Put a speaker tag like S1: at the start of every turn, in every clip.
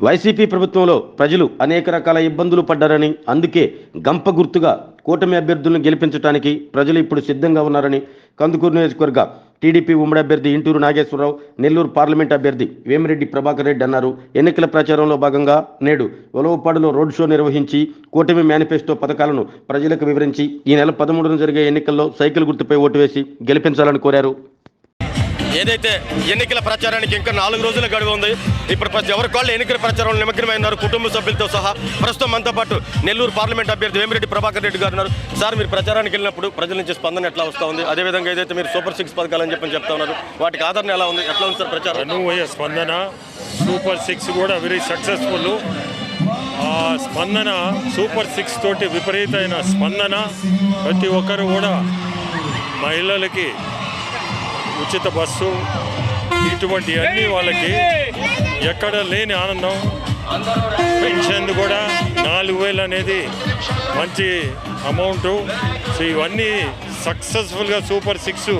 S1: YCP ప్రభుత్వంలో ప్రజలు అనేక రకాల ఇబ్బందులు పడ్డారని అందుకే గంప గుర్తుగా కూటమి అభ్యర్థులను గెలిపించడానికి ప్రజలు ఇప్పుడు సిద్ధంగా ఉన్నారని కందుకూరు నియోజకవర్గ టీడీపీ ఉమ్మడి అభ్యర్థి ఇంటూరు నాగేశ్వరరావు నెల్లూరు పార్లమెంట్ అభ్యర్థి వేమిరెడ్డి ప్రభాకర్ రెడ్డి అన్నారు. ఎన్నికల ప్రచారంలో భాగంగా నేడు ఒలవపాడులో రోడ్ షో నిర్వహించి కూటమి మేనిఫెస్టో పథకాలను ప్రజలకు వివరించి ఈ నెల పదమూడున జరిగే ఎన్నికల్లో సైకిల్ గుర్తుపై ఓటు వేసి గెలిపించాలని కోరారు.
S2: ఏదైతే ఎన్నికల ప్రచారానికి ఇంకా నాలుగు రోజుల గడువు ఉంది ఇప్పుడు ప్రతి ఎవరికి వాళ్ళు ఎన్నికల ప్రచారంలో నిమగ్నమైనారు కుటుంబ సభ్యులతో సహా ప్రస్తుతం మనతో పాటు నెల్లూరు పార్లమెంట్ అభ్యర్థి వేమిరెడ్డి ప్రభాకర్ రెడ్డి గారు ఉన్నారు. సార్ మీరు ప్రచారానికి వెళ్ళినప్పుడు ప్రజల నుంచి స్పందన ఎట్లా వస్తూ ఉంది? అదేవిధంగా ఏదైతే మీరు సూపర్ సిక్స్ పథకాలని చెప్పని చెప్తా ఉన్నారు వాటికి ఆదరణ ఎలా ఉంది? ఎట్లా ఉంది సార్ ప్రచారం?
S3: అనువయ స్పందన సూపర్ సిక్స్ కూడా వెరీ సక్సెస్ఫుల్. ఆ స్పందన సూపర్ సిక్స్ తోటి విపరీతమైన స్పందన ప్రతి ఒక్కరు కూడా మహిళలకి ఉచిత బస్సు ఇటువంటి అన్ని వాళ్ళకి ఎక్కడ లేని ఆనందం. పెన్షన్ కూడా నాలుగు వేలు అనేది మంచి అమౌంట్. సో ఇవన్నీ సక్సెస్ఫుల్గా సూపర్ సిక్స్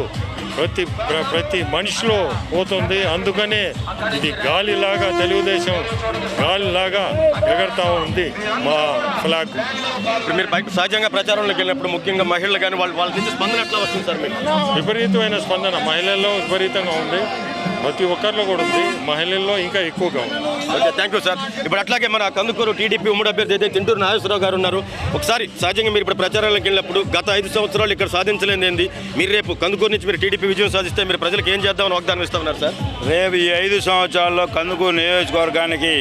S3: ప్రతి ప్ర- ప్రతి మనిషిలో పోతుంది. అందుకనే ఇది గాలిలాగా తెలుగుదేశం గాలిలాగా ఎగరతా ఉంది మా ఫ్లాగ్.
S2: ఇప్పుడు మీరు బయట సహజంగా ప్రచారంలోకి వెళ్ళినప్పుడు ముఖ్యంగా మహిళలు కానీ వాళ్ళ వాళ్ళ నుంచి స్పందన ఎట్లా వస్తుంది సార్ మీకు?
S3: విపరీతమైన స్పందన. మహిళల్లో విపరీతంగా ఉంది. ప్రతి ఒక్కరిలో కూడా ఉంది. మహిళల్లో ఇంకా ఎక్కువగా ఉంది.
S2: ఓకే థ్యాంక్ యూ సార్ ఇప్పుడు అట్లాగే మన కందుకూరు టీడీపీ ఉమ్మడి అభ్యర్థి అయితే తింటూరు నాగేశ్వరరావు గారు ఉన్నారు. ఒకసారి సహజంగా మీరు ఇప్పుడు ప్రచారాలకు వెళ్ళినప్పుడు గత ఐదు సంవత్సరాలు ఇక్కడ సాధించలేనిది ఏంది? మీరు రేపు కందుకూరు నుంచి మీరు టీడీపీ విజయం సాధిస్తే మీరు ప్రజలకు ఏం చేద్దామని వాగ్దానం ఇస్తా ఉన్నారు సార్
S4: రేపు ఈ ఐదు సంవత్సరాల్లో కందుకూరు నియోజకవర్గానికి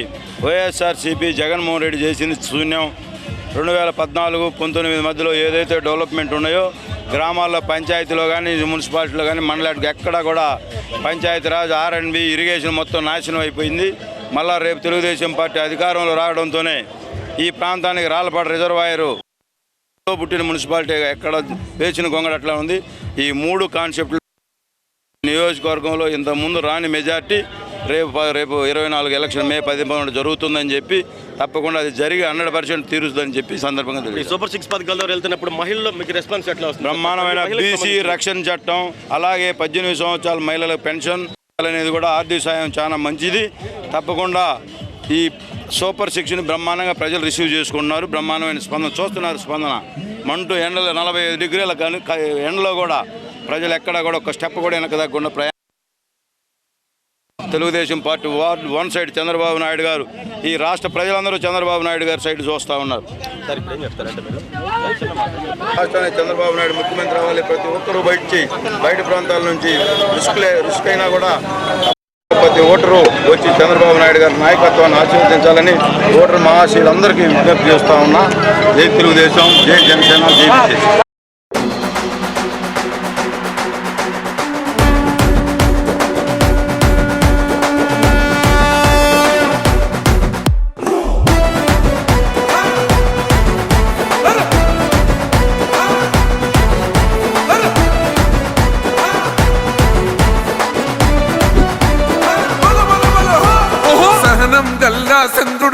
S4: వైఎస్ఆర్సీపీ జగన్మోహన్ రెడ్డి చేసింది శూన్యం. రెండు వేల పద్నాలుగు పంతొమ్మిది మధ్యలో ఏదైతే డెవలప్మెంట్ ఉన్నాయో గ్రామాల్లో పంచాయతీలో కానీ మున్సిపాలిటీలో కానీ మండలానికి ఎక్కడా కూడా పంచాయతీరాజ్ ఆర్ ఇరిగేషన్ మొత్తం నాశనం అయిపోయింది. మళ్ళా రేపు తెలుగుదేశం పార్టీ అధికారంలో రావడంతోనే ఈ ప్రాంతానికి రాళ్ళపాడు రిజర్వాయరు పుట్టిన మున్సిపాలిటీ ఎక్కడ వేసిన గొంగడట్లా ఉంది. ఈ మూడు కాన్సెప్ట్లు నియోజకవర్గంలో ఇంతకుముందు ముందు రాని మెజార్టీ రేపు రేపు ఇరవై నాలుగు ఎలక్షన్ మే పదిహేను జరుగుతుందని చెప్పి తప్పకుండా అది జరిగి హండ్రెడ్ పర్సెంట్ తీరుస్తుందని చెప్పి ఈ సందర్భంగా
S2: సూపర్ సిక్స్ పథకాల ద్వారా వెళ్తున్నప్పుడు మహిళల్లో మీకు రెస్పాన్స్ ఎట్లా వస్తుంది?
S4: బ్రహ్మాండమైన బీసీ రక్షణ చట్టం అలాగే పద్దెనిమిది సంవత్సరాల మహిళలకు పెన్షన్ అనేది కూడా ఆర్థిక సాయం చాలా మంచిది. తప్పకుండా ఈ సూపర్ సిక్స్ని బ్రహ్మాండంగా ప్రజలు రిసీవ్ చేసుకుంటున్నారు. బ్రహ్మాండమైన స్పందన చూస్తున్నారు స్పందన. మంటూ ఎండలో నలభై ఐదు డిగ్రీల ఎండలో కూడా ప్రజలు ఎక్కడా కూడా ఒక స్టెప్ కూడా వెనక తగ్గకుండా ప్రయా Telugu Desam party ward one side Chandrababu Naidu garu ఈ రాష్ట్ర ప్రజలందరూ చంద్రబాబు నాయుడు గారి సైడ్ చూస్తూ ఉన్నారు. రాష్ట్రానికి చంద్రబాబు నాయుడు ముఖ్యమంత్రి అవ్వాలి ప్రతి ఒక్కరూ బయట చేయి బయట ప్రాంతాల నుంచి రిస్క్ రిస్క్ అయినా కూడా ప్రతి ఓటరు వచ్చి చంద్రబాబు నాయుడు గారి నాయకత్వాన్ని ఆశీర్వదించాలని ఓటర్ మహాశీలందరికీ విజ్ఞప్తి చేస్తా ఉన్నా. జై తెలుగుదేశం జై జనసేన జై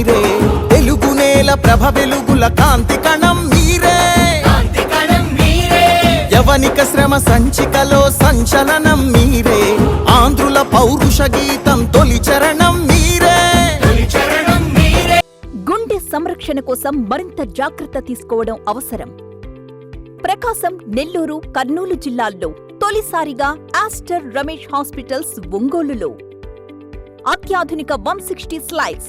S5: మీరే. తెలుగు నేల ప్రభ వెలుగుల కాంతి కణం మీరే. యవనిక శ్రమ సంచికలో సంచలనం మీరే. ఆంధ్రుల పౌరుష గీతం తొలి చరణం మీరే.
S6: గుండె సంరక్షణ కోసం మరింత జాగ్రత్త తీసుకోవడం అవసరం. ప్రకాశం నెల్లూరు కర్నూలు జిల్లాల్లో తొలిసారిగా ఆస్టర్ రమేష్ హాస్పిటల్స్ ఒంగోలులో. అత్యాధునిక వన్ సిక్స్టీ స్లైడ్స్